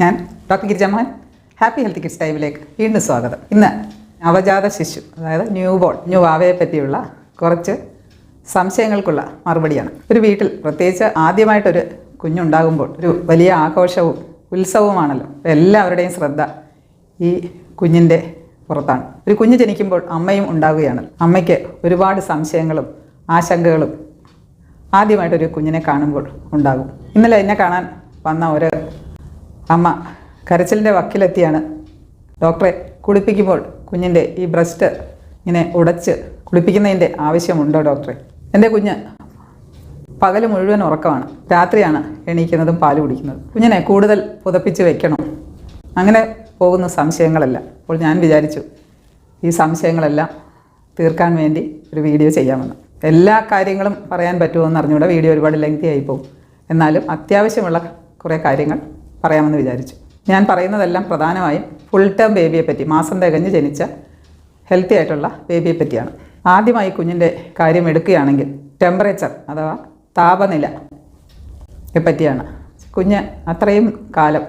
ഞാൻ doctor Girijamman happy health kids ടൈമിലേക്ക് വീണ്ടും സ്വാഗതം. ഇന്ന് നവജാത ശിശു അതായത് ന്യൂ ബോൺ ന്യൂ വാവയെ പറ്റിയുള്ള കുറച്ച് സംശയങ്ങൾക്കുള്ള മറുപടിയാണ്. ഒരു വീട്ടിൽ പ്രത്യേകിച്ച് ആദ്യമായിട്ടൊരു കുഞ്ഞുണ്ടാകുമ്പോൾ ഒരു വലിയ ആഘോഷവും ഉത്സവവുമാണല്ലോ. എല്ലാവരുടെയും ശ്രദ്ധ ഈ കുഞ്ഞിന്റെ പുറത്താണ്. ഒരു കുഞ്ഞ് ജനിക്കുമ്പോൾ അമ്മയും ഉണ്ടാവുകയാണ്. അമ്മയ്ക്ക് ഒരുപാട് സംശയങ്ങളും ആശങ്കകളും ആദ്യമായിട്ടൊരു കുഞ്ഞിനെ കാണുമ്പോൾ ഉണ്ടാകും. ഇന്നലെ എന്നെ കാണാൻ വന്ന ഒരു അമ്മ കരച്ചിലിന്റെ വക്കിലെത്തിയാണ്. ഡോക്ടറെ കുളിപ്പിക്കുമ്പോൾ കുഞ്ഞിന്റെ ഈ ബ്രസ്റ്റ് ഇങ്ങനെ ഉടച്ച് കുളിപ്പിക്കുന്നതിന്റെ ആവശ്യമുണ്ടോ ഡോക്ടറെ? എന്റെ കുഞ്ഞ് പകൽ മുഴുവൻ ഉറക്കമാണ്. രാത്രിയാണ് എണീക്കുന്നതും പാൽ കുടിക്കുന്നതും. കുഞ്ഞിനെ കൂടുതൽ പുതപ്പിച്ച് വെക്കണം. അങ്ങനെ പോകുന്ന സംശയങ്ങളല്ല. അപ്പോൾ ഞാൻ വിചാരിച്ചു ഈ സംശയങ്ങളെല്ലാം തീർക്കാൻ വേണ്ടി ഒരു വീഡിയോ ചെയ്യാമെന്ന്. എല്ലാ കാര്യങ്ങളും പറയാൻ പറ്റുമോ എന്ന് അറിഞ്ഞുകൂടെ വീഡിയോ ഒരുപാട് ലെങ്തി ആയി പോകും. എന്നാലും അത്യാവശ്യമുള്ള കുറേ കാര്യങ്ങൾ പറയാമെന്ന് വിചാരിച്ചു. ഞാൻ പറയുന്നതെല്ലാം പ്രധാനമായും ഫുൾ ടേം ബേബിയെ പറ്റി മാസം തികഞ്ഞ് ജനിച്ച ഹെൽത്തി ആയിട്ടുള്ള ബേബിയെ പറ്റിയാണ്. ആദ്യമായി കുഞ്ഞിന്റെ കാര്യം എടുക്കുകയാണെങ്കിൽ ടെമ്പറേച്ചർ അഥവാ താപനില പറ്റിയാണ്. കുഞ്ഞ് അത്രയും കാലം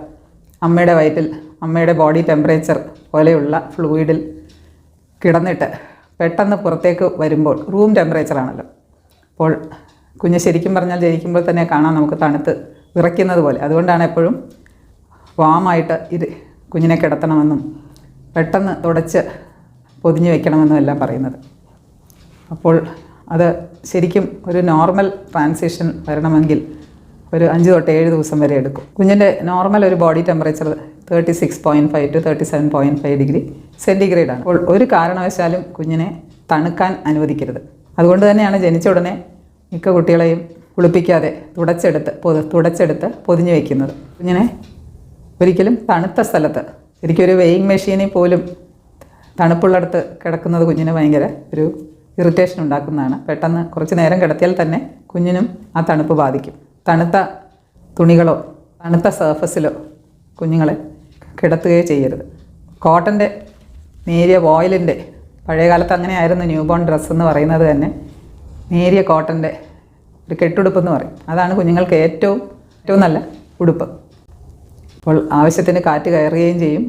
അമ്മയുടെ വയറ്റിൽ അമ്മയുടെ ബോഡി ടെമ്പറേച്ചർ പോലെയുള്ള ഫ്ലൂയിഡിൽ കിടന്നിട്ട് പെട്ടെന്ന് പുറത്തേക്ക് വരുമ്പോൾ റൂം ടെമ്പറേച്ചറാണല്ലോ അപ്പോൾ കുഞ്ഞ് ശരിക്കും പറഞ്ഞാൽ ജനിക്കുമ്പോൾ തന്നെ കാണാം നമുക്ക് തണുത്ത് വിറയ്ക്കുന്നത് പോലെ. അതുകൊണ്ടാണ് എപ്പോഴും വാമായിട്ട് ഇത് കുഞ്ഞിനെ കിടത്തണമെന്നും പെട്ടെന്ന് തുടച്ച് പൊതിഞ്ഞ് വെക്കണമെന്നും എല്ലാം പറയുന്നത്. അപ്പോൾ അത് ശരിക്കും ഒരു നോർമൽ ട്രാൻസിഷൻ വരണമെങ്കിൽ ഒരു അഞ്ച് തൊട്ട് ഏഴ് ദിവസം വരെ എടുക്കും. കുഞ്ഞിന്റെ നോർമൽ ഒരു body temperature thirty six point five to thirty seven point five degree centigrade ആണ്. അപ്പോൾ ഒരു കാരണവശാലും കുഞ്ഞിനെ തണുക്കാൻ അനുവദിക്കരുത്. അതുകൊണ്ട് തന്നെയാണ് ജനിച്ച ഉടനെ മിക്ക കുട്ടികളെയും കുളിപ്പിക്കാതെ തുടച്ചെടുത്ത് പൊതു തുടച്ചെടുത്ത് പൊതിഞ്ഞു വയ്ക്കുന്നത് കുഞ്ഞിനെ ഒരിക്കലും തണുത്ത സ്ഥലത്ത് ശരിക്കും ഒരു വെയിങ് മെഷീനിൽ പോലും തണുപ്പുള്ളിടത്ത് കിടക്കുന്നത് കുഞ്ഞിന് ഭയങ്കര ഒരു ഇറിറ്റേഷൻ ഉണ്ടാക്കുന്നതാണ്. പെട്ടെന്ന് കുറച്ച് നേരം കിടത്തിയാൽ തന്നെ കുഞ്ഞിനും ആ തണുപ്പ് ബാധിക്കും. തണുത്ത തുണികളോ തണുത്ത സർഫസിലോ കുഞ്ഞുങ്ങളെ കിടത്തുകയോ ചെയ്യരുത്. കോട്ടന്റെ നേരിയ വോയിലിന്റെ പഴയ കാലത്ത് അങ്ങനെയായിരുന്നു ന്യൂ ബോൺ ഡ്രസ്സ് എന്ന് പറയുന്നത് തന്നെ. നേരിയ കോട്ടന്റെ ഒരു കെട്ടുടുപ്പ് എന്ന് പറയും. അതാണ് കുഞ്ഞുങ്ങൾക്ക് ഏറ്റവും ഏറ്റവും നല്ല ഉടുപ്പ്. അപ്പോൾ ആവശ്യത്തിന് കാറ്റ് കയറുകയും ചെയ്യും.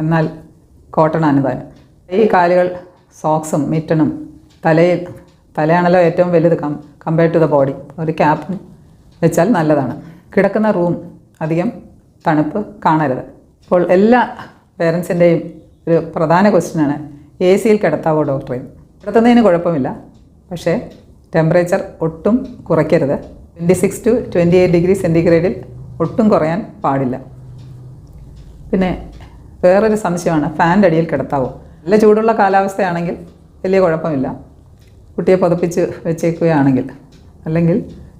എന്നാൽ കോട്ടൺ അനുദാനം. ഈ കാലുകൾ സോക്സും മിറ്റണും തലയിൽ തലയാണല്ലോ ഏറ്റവും വലുത് come compared to the body ഒരു ക്യാപ്പ് വെച്ചാൽ നല്ലതാണ്. കിടക്കുന്ന റൂം അധികം തണുപ്പ് കാണരുത്. അപ്പോൾ എല്ലാ പേരൻസിന്റെയും ഒരു പ്രധാന ക്വസ്റ്റ്യനാണ് എ സിയിൽ കിടത്താവോ ഡോക്ടറെ കിടത്തുന്നതിന് കുഴപ്പമില്ല. പക്ഷേ ടെമ്പറേച്ചർ ഒട്ടും കുറയ്ക്കരുത്. Twenty six to twenty eight degree സെന്റിഗ്രേഡിൽ ഒട്ടും കുറയാൻ പാടില്ല. പിന്നെ വേറൊരു സംശയമാണ് ഫാന്റെ അടിയിൽ കിടത്താവോ? നല്ല ചൂടുള്ള കാലാവസ്ഥയാണെങ്കിൽ വലിയ കുഴപ്പമില്ല. കുട്ടിയെ പുതപ്പിച്ച് വെച്ചേക്കുകയാണെങ്കിൽ അല്ലെങ്കിൽ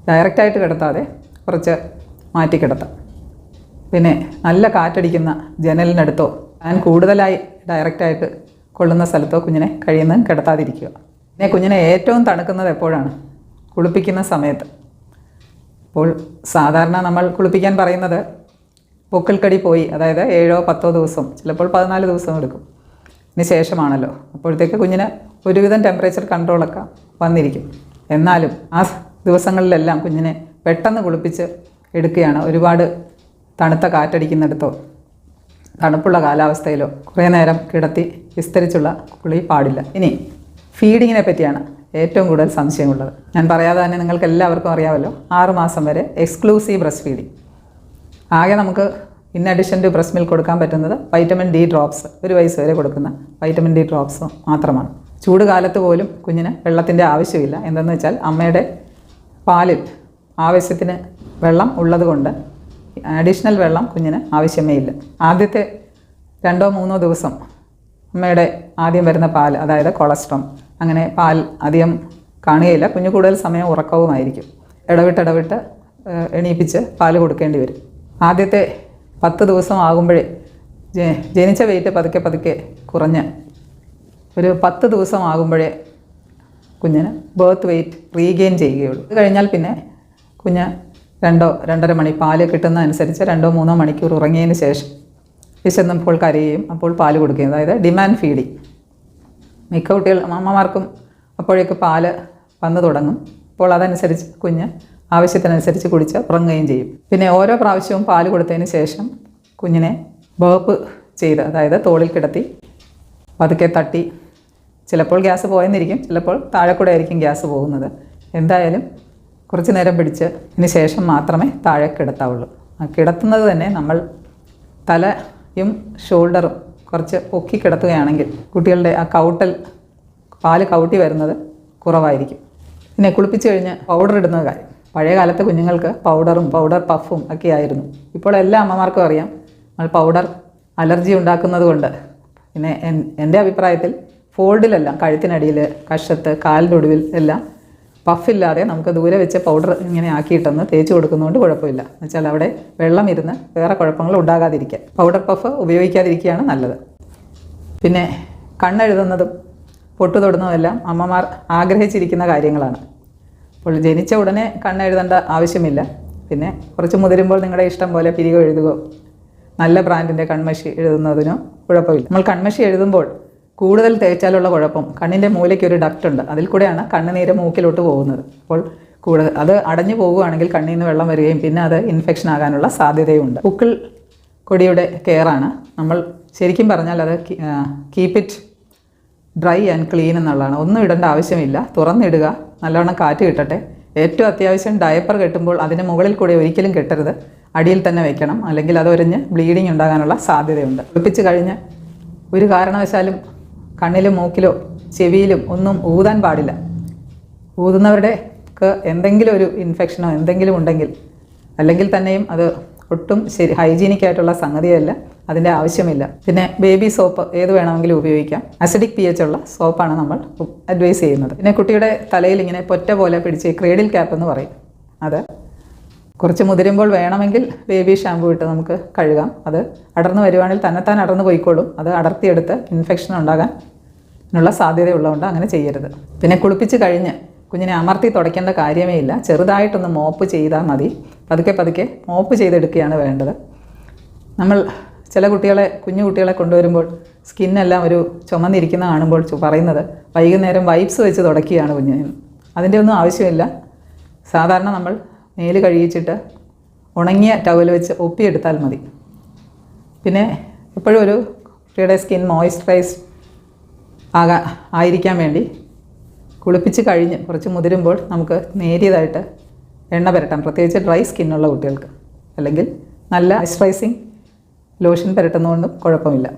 ഡയറക്റ്റായിട്ട് കിടത്താതെ കുറച്ച് മാറ്റി കിടത്താം. പിന്നെ നല്ല കാറ്റടിക്കുന്ന ജനലിനടുത്തോ ഫാൻ കൂടുതലായി ഡയറക്റ്റായിട്ട് കൊള്ളുന്ന സ്ഥലത്തോ കുഞ്ഞിനെ കഴിയുന്നതും കിടത്താതിരിക്കുക. പിന്നെ കുഞ്ഞിനെ ഏറ്റവും തണുക്കുന്നത് എപ്പോഴാണ്? കുളിപ്പിക്കുന്ന സമയത്ത്. അപ്പോൾ സാധാരണ നമ്മൾ കുളിപ്പിക്കാൻ പറയുന്നത് പൊക്കിൾക്കടി പോയി അതായത് ഏഴോ പത്തോ ദിവസം ചിലപ്പോൾ പതിനാല് ദിവസം എടുക്കും. ഇതിന് ശേഷമാണല്ലോ. അപ്പോഴത്തേക്ക് കുഞ്ഞിന് ഒരുവിധം ടെമ്പറേച്ചർ കൺട്രോളൊക്കെ വന്നിരിക്കും. എന്നാലും ആ ദിവസങ്ങളിലെല്ലാം കുഞ്ഞിനെ പെട്ടെന്ന് കുളിപ്പിച്ച് എടുക്കുകയാണ്. ഒരുപാട് തണുത്ത കാറ്റടിക്കുന്നിടത്തോ തണുപ്പുള്ള കാലാവസ്ഥയിലോ കുറേ നേരം കിടത്തി വിസ്തരിച്ചുള്ള കുളി പാടില്ല. ഇനി ഫീഡിങ്ങിനെ പറ്റിയാണ് ഏറ്റവും കൂടുതൽ സംശയമുള്ളത്. ഞാൻ പറയാതെ തന്നെ നിങ്ങൾക്ക് എല്ലാവർക്കും അറിയാമല്ലോ ആറുമാസം വരെ എക്സ്ക്ലൂസീവ് ബ്രസ്റ്റ് ഫീഡിങ് ആകെ നമുക്ക് in addition to breast milk കൊടുക്കാൻ പറ്റുന്നത് വൈറ്റമിൻ ഡി ഡ്രോപ്സ് ഒരു വയസ്സ് വരെ കൊടുക്കുന്ന വൈറ്റമിൻ ഡി ഡ്രോപ്സ് മാത്രമാണ്. ചൂട് കാലത്ത് പോലും കുഞ്ഞിന് വെള്ളത്തിന്റെ ആവശ്യമില്ല. എന്തെന്ന് വെച്ചാൽ അമ്മയുടെ പാലിൽ ആവശ്യത്തിന് വെള്ളം ഉള്ളതുകൊണ്ട് അഡീഷണൽ വെള്ളം കുഞ്ഞിന് ആവശ്യമേ ഇല്ല. ആദ്യത്തെ രണ്ടോ മൂന്നോ ദിവസം അമ്മയുടെ ആദ്യം വരുന്ന പാൽ അതായത് കൊളസ്ട്രോം അങ്ങനെ പാൽ അധികം കാണുകയില്ല. കുഞ്ഞു കൂടുതൽ സമയം ഉറക്കവുമായിരിക്കും. ഇടവിട്ട് ഇടവിട്ട് എണീപ്പിച്ച് പാൽ കൊടുക്കേണ്ടി വരും. ആദ്യത്തെ പത്ത് ദിവസം ആകുമ്പോഴേ ജനിച്ച വെയിറ്റ് പതുക്കെ പതുക്കെ കുറഞ്ഞ് ഒരു പത്ത് ദിവസം ആകുമ്പോഴേ കുഞ്ഞിന് ബേർത്ത് വെയിറ്റ് റീഗെയിൻ ചെയ്യുകയുള്ളൂ. അത് കഴിഞ്ഞാൽ പിന്നെ കുഞ്ഞ് രണ്ടോ രണ്ടര മണി പാൽ കിട്ടുന്നതനുസരിച്ച് രണ്ടോ മൂന്നോ മണിക്കൂർ ഉറങ്ങിയതിന് ശേഷം വിശന്നപ്പോൾ കരയുകയും അപ്പോൾ പാൽ കൊടുക്കുകയും അതായത് ഡിമാൻഡ് ഫീഡിങ് മിക്ക കുട്ടികൾ അമ്മമാർക്കും അപ്പോഴേക്ക് പാൽ വന്നു തുടങ്ങും. അപ്പോൾ അതനുസരിച്ച് കുഞ്ഞ് ആവശ്യത്തിനനുസരിച്ച് കുടിച്ച് ഉറങ്ങുകയും ചെയ്യും. പിന്നെ ഓരോ പ്രാവശ്യവും പാൽ കൊടുത്തതിന് ശേഷം കുഞ്ഞിനെ ബേപ്പ് ചെയ്ത് അതായത് തോളിൽ കിടത്തി പതുക്കെ തട്ടി. ചിലപ്പോൾ ഗ്യാസ് പോയെന്നിരിക്കും ചിലപ്പോൾ താഴെ കൂടെ ആയിരിക്കും ഗ്യാസ് പോകുന്നത്. എന്തായാലും കുറച്ച് നേരം പിടിച്ച് ഇതിന് ശേഷം മാത്രമേ താഴെ കിടത്താവുള്ളൂ. ആ കിടത്തുന്നത് തന്നെ നമ്മൾ തലയും ഷോൾഡറും കുറച്ച് പൊക്കി കിടത്തുകയാണെങ്കിൽ കുട്ടികളുടെ ആ കൗട്ടൽ പാൽ കൗട്ടി വരുന്നത് കുറവായിരിക്കും. പിന്നെ കുളിപ്പിച്ച് കഴിഞ്ഞ് പൗഡർ ഇടുന്ന കാര്യം. പഴയ കാലത്തെ കുഞ്ഞുങ്ങൾക്ക് പൗഡറും പൗഡർ പഫും ഒക്കെ ആയിരുന്നു. ഇപ്പോൾ എല്ലാ അമ്മമാർക്കും അറിയാം നമ്മൾ പൗഡർ അലർജി ഉണ്ടാക്കുന്നത് കൊണ്ട്. പിന്നെ എൻ- എന്റെ അഭിപ്രായത്തിൽ ഫോൾഡിലെല്ലാം കഴുത്തിനടിയിൽ കഷത്ത് കാലിന്റെ ഒടുവിൽ എല്ലാം പഫില്ലാതെ നമുക്ക് ദൂരെ വെച്ച് പൗഡർ ഇങ്ങനെ ആക്കിയിട്ടൊന്ന് തേച്ച് കൊടുക്കുന്നതുകൊണ്ട് കുഴപ്പമില്ല. എന്നുവെച്ചാൽ അവിടെ വെള്ളം ഇരുന്ന് വേറെ കുഴപ്പങ്ങൾ ഉണ്ടാകാതിരിക്കുക പൗഡർ പഫ് ഉപയോഗിക്കാതിരിക്കുകയാണ് നല്ലത്. പിന്നെ കണ്ണെഴുതുന്നതും പൊട്ടു തൊടുന്നതുമെല്ലാം അമ്മമാർ ആഗ്രഹിച്ചിരിക്കുന്ന കാര്യങ്ങളാണ്. അപ്പോൾ ജനിച്ച ഉടനെ കണ്ണെഴുതേണ്ട ആവശ്യമില്ല. പിന്നെ കുറച്ച് മുതിരുമ്പോൾ നിങ്ങളുടെ ഇഷ്ടം പോലെ പിരിക എഴുതുകയോ നല്ല ബ്രാൻഡിന്റെ കൺമഷി എഴുതുന്നതിനോ കുഴപ്പമില്ല. നമ്മൾ കൺമഷി എഴുതുമ്പോൾ കൂടുതൽ തേച്ചാലുള്ള കുഴപ്പം. കണ്ണിന്റെ മൂലയ്ക്ക് ഒരു ഡക്റ്റ് ഉണ്ട്. അതിൽ കൂടെയാണ് കണ്ണുനീര് മൂക്കിലോട്ട് പോകുന്നത്. അപ്പോൾ കൂടുതൽ അത് അടഞ്ഞു പോകുകയാണെങ്കിൽ കണ്ണിൽ നിന്ന് വെള്ളം വരികയും പിന്നെ അത് ഇൻഫെക്ഷൻ ആകാനുള്ള സാധ്യതയുണ്ട്. പുക്കിൾ കൊടിയുടെ കെയറാണ് നമ്മൾ ശരിക്കും പറഞ്ഞാൽ അത് keep it dry and clean എന്നുള്ളതാണ്. ഒന്നും ഇടേണ്ട ആവശ്യമില്ല. തുറന്നിടുക. നല്ലവണ്ണം കാറ്റ് കിട്ടട്ടെ. ഏറ്റവും അത്യാവശ്യം ഡയപ്പർ കെട്ടുമ്പോൾ അതിന് മുകളിൽ കൂടെ ഒരിക്കലും കെട്ടരുത്. അടിയിൽ തന്നെ വെക്കണം. അല്ലെങ്കിൽ അതൊരിഞ്ഞ് ബ്ലീഡിങ് ഉണ്ടാകാനുള്ള സാധ്യതയുണ്ട്. കുളിപ്പിച്ച് കഴിഞ്ഞ് ഒരു കാരണവശാലും കണ്ണിലും മൂക്കിലോ ചെവിയിലും ഒന്നും ഊതാൻ പാടില്ല. ഊതുന്നവരുടെ എന്തെങ്കിലും ഒരു ഇൻഫെക്ഷനോ എന്തെങ്കിലും ഉണ്ടെങ്കിൽ അല്ലെങ്കിൽ തന്നെയും അത് ഒട്ടും ശരി ഹൈജീനിക് ആയിട്ടുള്ള സംഗതിയല്ല അതിന്റെ ആവശ്യമില്ല. പിന്നെ ബേബി സോപ്പ് ഏത് വേണമെങ്കിലും ഉപയോഗിക്കാം. അസിഡിക് പി എച്ച് ഉള്ള സോപ്പാണ് നമ്മൾ അഡ്വൈസ് ചെയ്യുന്നത്. പിന്നെ കുട്ടിയുടെ തലയിൽ ഇങ്ങനെ പൊറ്റ പോലെ പിടിച്ച് ക്രേഡിൽ ക്യാപ്പ് എന്ന് പറയും. അത് കുറച്ച് മുതിരുമ്പോൾ വേണമെങ്കിൽ ബേബി ഷാമ്പു ഇട്ട് നമുക്ക് കഴുകാം. അത് അടർന്നു വരുവാണെങ്കിൽ തന്നെത്താൻ അടർന്നു പോയിക്കോളും. അത് അടർത്തിയെടുത്ത് ഇൻഫെക്ഷൻ ഉണ്ടാകാൻ ഉള്ള സാധ്യതയുള്ളതുകൊണ്ട് അങ്ങനെ ചെയ്യരുത്. പിന്നെ കുളിപ്പിച്ച് കഴിഞ്ഞ് കുഞ്ഞിനെ അമർത്തി തുടയ്ക്കേണ്ട കാര്യമേ ഇല്ല. ചെറുതായിട്ടൊന്ന് മോപ്പ് ചെയ്താൽ മതി. പതുക്കെ പതുക്കെ മോപ്പ് ചെയ്തെടുക്കുകയാണ് വേണ്ടത്. നമ്മൾ ചില കുട്ടികളെ കുഞ്ഞു കുട്ടികളെ കൊണ്ടുവരുമ്പോൾ സ്കിന്നെല്ലാം ഒരു ചുമന്നിരിക്കുന്ന കാണുമ്പോൾ പറയുന്നത് വൈകുന്നേരം വൈപ്സ് വെച്ച് തുടയ്ക്കുകയാണ് കുഞ്ഞിന്. അതിന്റെ ഒന്നും ആവശ്യമില്ല. സാധാരണ നമ്മൾ മേൽ കഴുകിച്ചിട്ട് ഉണങ്ങിയ ടവൽ വെച്ച് ഒപ്പിയെടുത്താൽ മതി. പിന്നെ എപ്പോഴും ഒരു കുട്ടിയുടെ സ്കിൻ മോയ്സ്ചറൈസ് ആകാ ആയിരിക്കാൻ വേണ്ടി കുളിപ്പിച്ച് കഴിഞ്ഞ് കുറച്ച് മുതിരുമ്പോൾ നമുക്ക് നേരിയതായിട്ട് എണ്ണ പുരട്ടാം. പ്രത്യേകിച്ച് ഡ്രൈ സ്കിന്നുള്ള കുട്ടികൾക്ക്. അല്ലെങ്കിൽ നല്ല മോയ്സ്ചറൈസിങ് ലോഷൻ പുരട്ടുന്നതുകൊണ്ടും കുഴപ്പമില്ല.